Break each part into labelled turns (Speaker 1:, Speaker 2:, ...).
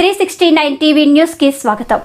Speaker 1: Three sixty nine TV న్యూస్కి స్వాగతం.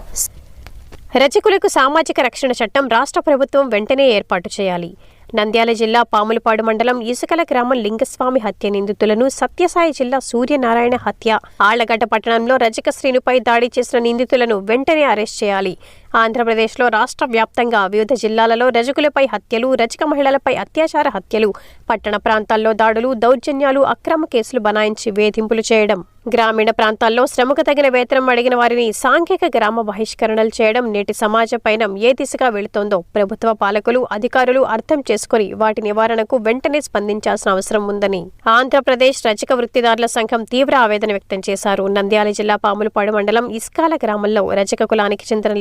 Speaker 2: రచకులకు సామాజిక రక్షణ చట్టం రాష్ట్ర ప్రభుత్వం వెంటనే ఏర్పాటు చేయాలి. నంద్యాల జిల్లా పాములపాడు మండలం ఇసుకల గ్రామం లింగస్వామి హత్య నిందితులను సత్యసాయి జిల్లా సూర్యనారాయణ హత్య. ఆళ్ళగడ్డ పట్టణంలో రజక శ్రీనుపై దాడి చేసిన నిందితులను వెంటనే అరెస్ట్ చేయాలి. ఆంధ్రప్రదేశ్లో రాష్ట్ర వ్యాప్తంగా వివిధ జిల్లాలలో రజకులపై హత్యలు రజక మహిళలపై అత్యాచార హత్యలు పట్టణ ప్రాంతాల్లో దాడులు దౌర్జన్యాలు అక్రమ కేసులు బనాయించి వేధింపులు చేయడం. గ్రామీణ ప్రాంతాల్లో శ్రమకు తగిన వేతనం అడిగిన వారిని సాంఘిక గ్రామ బహిష్కరణలు చేయడం నేటి సమాజ పైన ఏ దిశగా వెళుతోందో ప్రభుత్వ పాలకులు అధికారులు అర్థం చేసుకుని వాటి నివారణకు వెంటనే స్పందించాల్సిన అవసరం ఉందని ఆంధ్రప్రదేశ్ రజక వృత్తిదారుల సంఘం తీవ్ర ఆవేదన వ్యక్తం చేశారు. నంద్యాల జిల్లా పాములపాడు మండలం ఇస్కాల గ్రామంలో రజక కులానికి చెందిన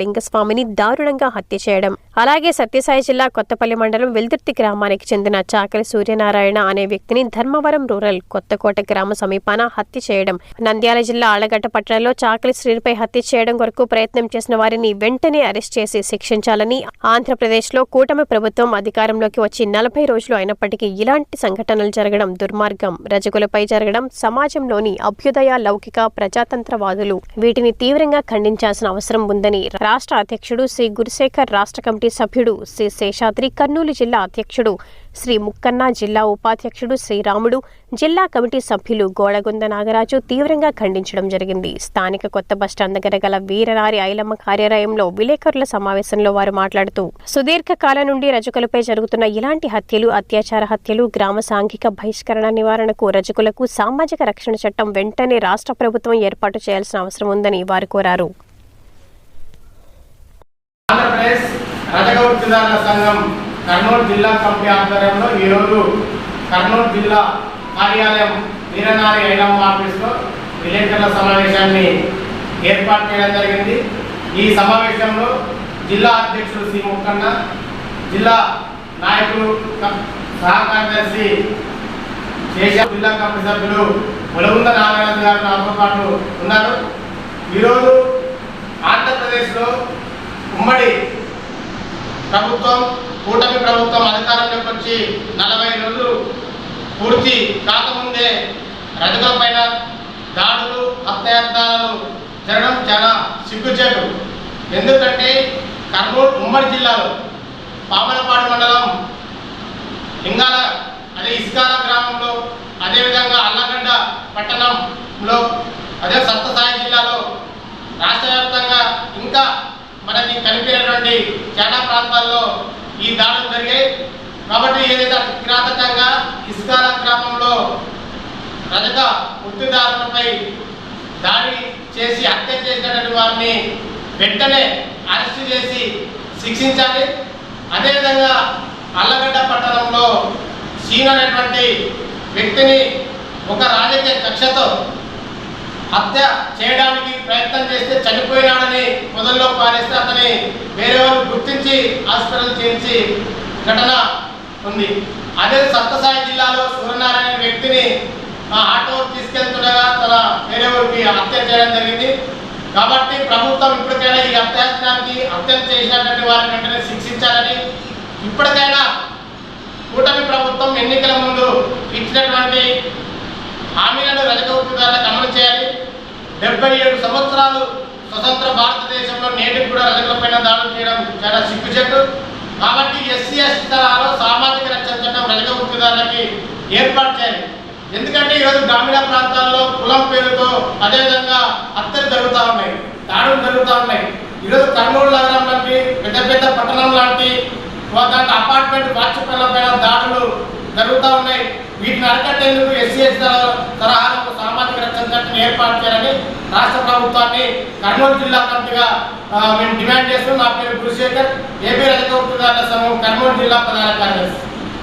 Speaker 2: స్వామిని దారుణంగా హత్య చేయడం. అలాగే సత్యసాయి జిల్లా కొత్తపల్లి మండలం వెల్దుర్తి గ్రామానికి చెందిన చాకలి సూర్యనారాయణ అనే వ్యక్తిని ధర్మవరం రూరల్ కొత్తకోట గ్రామ సమీపాన హత్య చేయడం. నంద్యాల జిల్లా ఆళ్ళగడ్డ పట్టణంలో చాకలి శ్రీనిపై హత్య చేయడం కొరకు ప్రయత్నం చేసిన వారిని వెంటనే అరెస్ట్ చేసి శిక్షించాలని ఆంధ్రప్రదేశ్లో కూటమి ప్రభుత్వం అధికారంలోకి వచ్చి నలభై రోజులు అయినప్పటికీ ఇలాంటి సంఘటనలు జరగడం దుర్మార్గం. రజకులపై జరగడం సమాజంలోని అభ్యుదయ లౌకిక ప్రజాతంత్రవాదులు. వీటిని తీవ్రంగా ఖండించాల్సిన అవసరం ఉందని రాష్ట్ర అధ్యక్షుడు శ్రీ గురుశేఖర్ రాష్ట్ర కమిటీ సభ్యుడు శ్రీ శేషాద్రి కర్నూలు జిల్లా అధ్యక్షుడు శ్రీ ముక్కన్న జిల్లా ఉపాధ్యక్షుడు శ్రీరాముడు జిల్లా కమిటీ సభ్యులు గోడగుంద నాగరాజు తీవ్రంగా ఖండించడం జరిగింది. స్థానిక కొత్త బస్టాండ్ దగ్గర గల వీరనారి ఐలమ్మ కార్యాలయంలో విలేకరుల సమావేశంలో వారు మాట్లాడుతూ సుదీర్ఘ కాలం నుండి రజకులపై జరుగుతున్న ఇలాంటి హత్యలు అత్యాచార హత్యలు గ్రామ సాంఘిక బహిష్కరణ నివారణకు రజకులకు సామాజిక రక్షణ చట్టం వెంటనే రాష్ట్ర ప్రభుత్వం ఏర్పాటు చేయాల్సిన అవసరం ఉందని వారు కోరారు.
Speaker 3: ఆంధ్రప్రదేశ్ రజక వృత్తిదారుల సంఘం కర్నూలు జిల్లా కమిటీ ఆధ్వర్యంలో ఈరోజు కర్నూలు జిల్లా కార్యాలయం వీరనారి ఐలమ్మ ఆఫీస్లో విలేకరుల సమావేశాన్ని ఏర్పాటు చేయడం జరిగింది. ఈ సమావేశంలో జిల్లా అధ్యక్షుడు సి. ముక్కన్న జిల్లా నాయకులు సహకార్యదర్శి కార్యదర్శి శేష జిల్లా కమిటీ సభ్యులు ములగుంద నారాయణ గారు నాతో పాటు ఉన్నారు. ఈరోజు ఉమ్మడి ప్రభుత్వం కూటమి ప్రభుత్వం అధికారంలోకి వచ్చి నలభై రోజులు పూర్తి కాకముందే రజకుల పైన దాడులు హత్యాయత్నాలు జరగడం చాలా సిగ్గుచేటు. ఎందుకంటే కర్నూలు ఉమ్మడి జిల్లాలో పామలపాడు మండలం లింగాల అదే ఇస్కాల గ్రామంలో అదేవిధంగా అల్లగడ్డ పట్టణంలో అదే సప్తసాయి జిల్లాలో రాష్ట్ర వ్యాప్తంగా ఇంకా మనకి మరి చాలా ప్రాంతాల్లో ఈ దాడులు జరిగాయి. కాబట్టి ఏదైతే కిరాతకంగా ఇస్కాల గ్రామంలో రజత వృత్తిదారులపై దాడి చేసి హత్య చేసినటువంటి వారిని వెంటనే అరెస్ట్ చేసి శిక్షించాలి. అదేవిధంగా అల్లగడ్డ పట్టణంలో సీన్ అనేటువంటి వ్యక్తిని ఒక రాజకీయ కక్షతో హత్య చేయడానికి ప్రయత్నం చేసి పారేస్తే అతని వేరే వాళ్ళు గుర్తించి హాస్పిటల్ చేయించి ఘటన ఉంది. అదే సత్యసాయి జిల్లాలో సూర్యనారాయణ వ్యక్తిని ఆటో తీసుకెళ్తుండగా తన వేరే ఊరికి హత్య చేయడం జరిగింది. కాబట్టి ప్రభుత్వం ఇప్పటికైనా ఈ అత్యాచారానికి హత్యలు చేసినటువంటి వారిని వెంటనే శిక్షించాలని ఇప్పటికైనా కూటమి ప్రభుత్వం ఎన్నికల ముందు ఇచ్చినటువంటి హామీలను రజక వృత్తిదారులకు అమలు చేయాలి. డెబ్బై ఏడు సంవత్సరాలు స్వతంత్ర భారతదేశంలో నేటికి కూడా రజకులపైన దాడులు చేయడం చాలా సిగ్గుచెట్టు. కాబట్టి ఎస్సీ ఎస్టీ తరాలో సామాజిక రక్షణ చట్టం రజక వృత్తిదారులకి ఏర్పాటు చేయాలి. ఎందుకంటే ఈరోజు గ్రామీణ ప్రాంతాల్లో కులం పేరుతో అదేవిధంగా హత్యలు జరుగుతూ ఉన్నాయి దాడులు జరుగుతూ ఉన్నాయి. ఈరోజు కర్నూలు నగరం లాంటి పెద్ద పెద్ద పట్టణం లాంటి దాంట్లో అపార్ట్మెంట్ వాచ్పైన పైన దాడులు జరుగుతూ ఉన్నాయి. వీటిని అరికట్టేందుకు ఎస్సీ ఎస్టీ తరహాలకు సామాజిక సామాజిక చట్టం ఏర్పాటు చేయాలని రాష్ట్ర ప్రభుత్వాన్ని కర్నూలు జిల్లా కమిటీగా మేము డిమాండ్ చేస్తున్నాం. నా పేరు గురుశేఖర్. ఏపీ రజక సమూహం కర్నూలు జిల్లా ప్రధాన కార్యదర్శి.